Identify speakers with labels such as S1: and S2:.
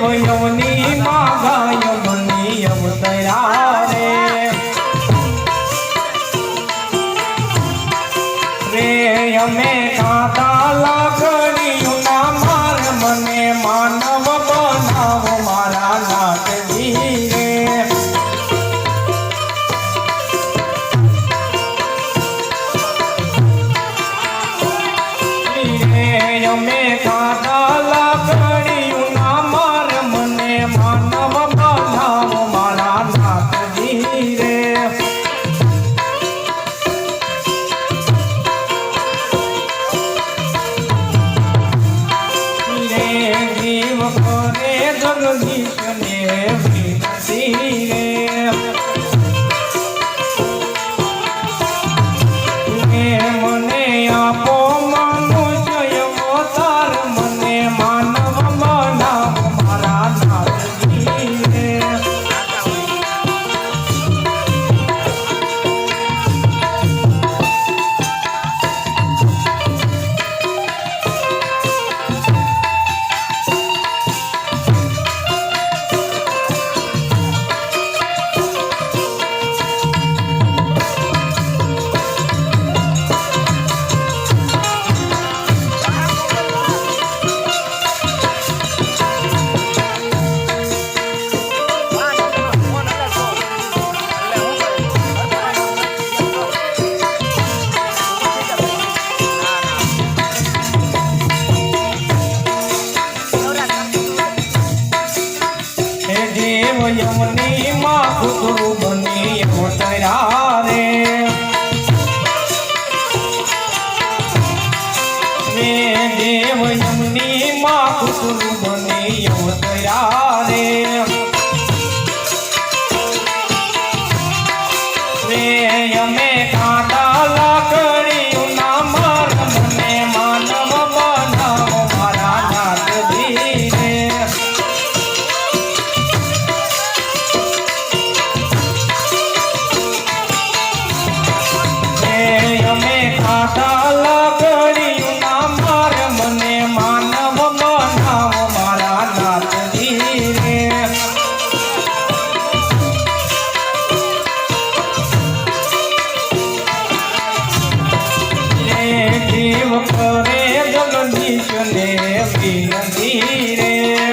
S1: વયોની માગાય money અવતરા રે રે અમે કાતા લાકડીઓના માર મને માનવ બનાવો મારા લાકડી રે. અમે કાતા ભરે જગદીશને વિનતી રે માં ખુદું બની ઉતરા રે દેવ યમની માં ખુદું બની ઉતરા રે અમે કાંટા রে